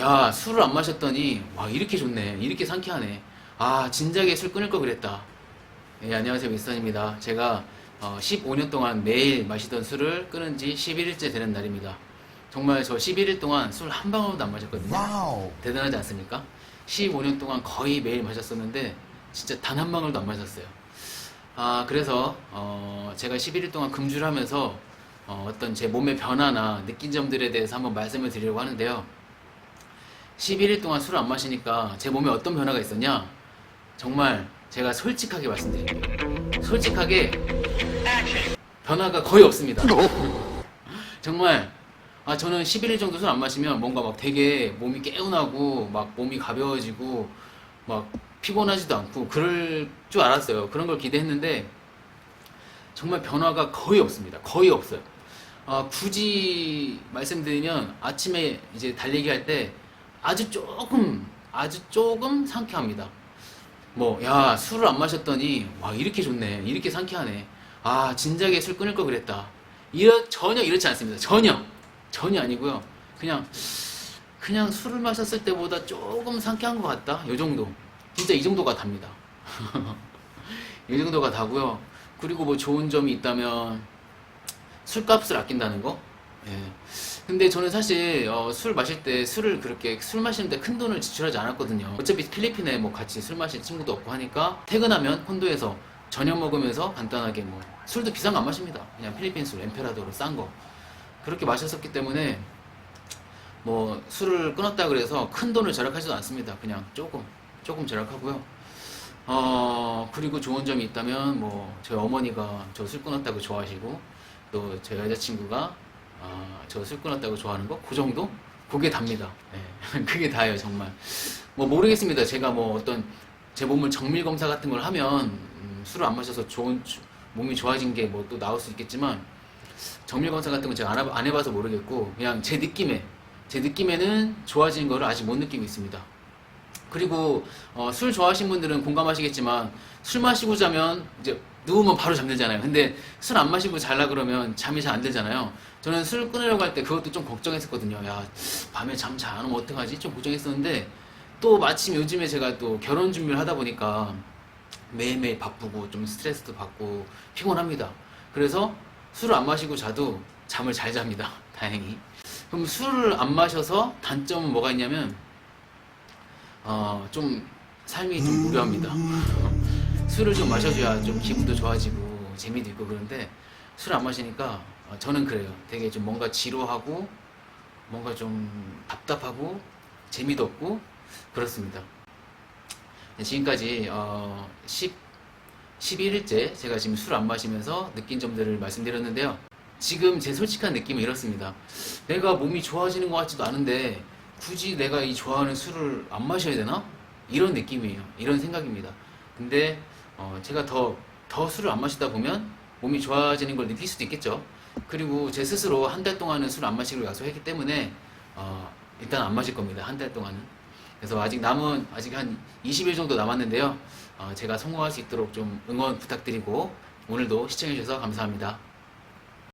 야 술을 안 마셨더니 와 이렇게 좋네 이렇게 상쾌하네 아 진작에 술 끊을 거 그랬다 예, 안녕하세요 미스터입니다 제가 어, 15년 동안 매일 마시던 술을 끊은 지 11일째 되는 날입니다 정말 저 11일 동안 술 한 방울도 안 마셨거든요 와우. 대단하지 않습니까? 15년 동안 거의 매일 마셨었는데 진짜 단 한 방울도 안 마셨어요. 아 그래서 어, 제가 11일 동안 금주를 하면서 어, 어떤 제 몸의 변화나 느낀 점들에 대해서 한번 말씀을 드리려고 하는데요. 11일 동안 술을 안 마시니까 제 몸에 어떤 변화가 있었냐? 정말 제가 솔직하게 말씀드릴게요. 솔직하게 변화가 거의 없습니다. 정말 아 저는 11일 정도 술 안 마시면 뭔가 막 되게 몸이 개운하고 막 몸이 가벼워지고 막 피곤하지도 않고 그럴 줄 알았어요. 그런 걸 기대했는데 정말 변화가 거의 없습니다. 거의 없어요. 아, 굳이 말씀드리면 아침에 이제 달리기 할 때 아주 조금 아주 조금 상쾌합니다. 뭐, 야, 술을 안 마셨더니, 와, 이렇게 좋네. 이렇게 상쾌하네. 아, 진작에 술 끊을 거 그랬다. 이러, 전혀 이렇지 않습니다. 전혀. 전혀 아니고요. 그냥, 그냥 술을 마셨을 때보다 조금 상쾌한 것 같다. 요 정도. 진짜 이 정도가 답니다. 이 정도가 다고요. 그리고 뭐 좋은 점이 있다면, 술값을 아낀다는 거? 예. 근데 저는 사실 어, 술 마실 때 술을 그렇게 술 마시는데 큰 돈을 지출하지 않았거든요. 어차피 필리핀에 뭐 같이 술 마실 친구도 없고 하니까 퇴근하면 콘도에서 저녁 먹으면서 간단하게 뭐 술도 비싼 거 안 마십니다. 그냥 필리핀 술 엠페라도로 싼 거. 그렇게 마셨었기 때문에 뭐 술을 끊었다 그래서 큰 돈을 절약하지도 않습니다. 그냥 조금 조금 절약하고요. 어 그리고 좋은 점이 있다면 뭐 저희 어머니가 저 술 끊었다고 좋아하시고 또 제 여자친구가 아, 저술 끊었다고 좋아하는 거? 그 정도? 그게 답니다. 예. 그게 다예요, 정말. 뭐 모르겠습니다. 제가 뭐 어떤 제 몸을 정밀 검사 같은 걸 하면 음, 술을 안 마셔서 좋은 주- 몸이 좋아진 게 뭐 또 나올 수 있겠지만 정밀 검사 같은 거 제가 안, 해- 안 해봐서 모르겠고 그냥 제 느낌에 제 느낌에는 좋아진 거를 아직 못 느끼고 있습니다. 그리고 어, 술 좋아하시는 분들은 공감하시겠지만 술 마시고 자면 이제 누우면 바로 잠들잖아요. 근데 술 안 마시고 잘라 그러면 잠이 잘 안 들잖아요. 저는 술 끊으려고 할 때 그것도 좀 걱정했었거든요. 야 밤에 잠 잘 안 오면 어떡하지? 좀 걱정했었는데 또 마침 요즘에 제가 또 결혼 준비를 하다 보니까 매일매일 바쁘고 좀 스트레스도 받고 피곤합니다. 그래서 술을 안 마시고 자도 잠을 잘 잡니다. 다행히. 그럼 술을 안 마셔서 단점은 뭐가 있냐면 어, 좀 삶이 좀 무료합니다. 술을 좀 마셔줘야 좀 기분도 좋아지고 재미도 있고 그런데 술 안 마시니까 어, 저는 그래요. 되게 좀 뭔가 지루하고 뭔가 좀 답답하고 재미도 없고 그렇습니다. 네, 지금까지 어, 10, 11일째 제가 지금 술 안 마시면서 느낀 점들을 말씀드렸는데요. 지금 제 솔직한 느낌은 이렇습니다. 내가 몸이 좋아지는 것 같지도 않은데 굳이 내가 이 좋아하는 술을 안 마셔야 되나? 이런 느낌이에요. 이런 생각입니다. 근데 어, 제가 더, 더 술을 안 마시다 보면 몸이 좋아지는 걸 느낄 수도 있겠죠. 그리고 제 스스로 한 달 동안은 술 안 마시기로 약속했기 때문에 어, 일단 안 마실 겁니다. 한 달 동안은. 그래서 아직 남은 아직 한 20일 정도 남았는데요. 어, 제가 성공할 수 있도록 좀 응원 부탁드리고 오늘도 시청해 주셔서 감사합니다.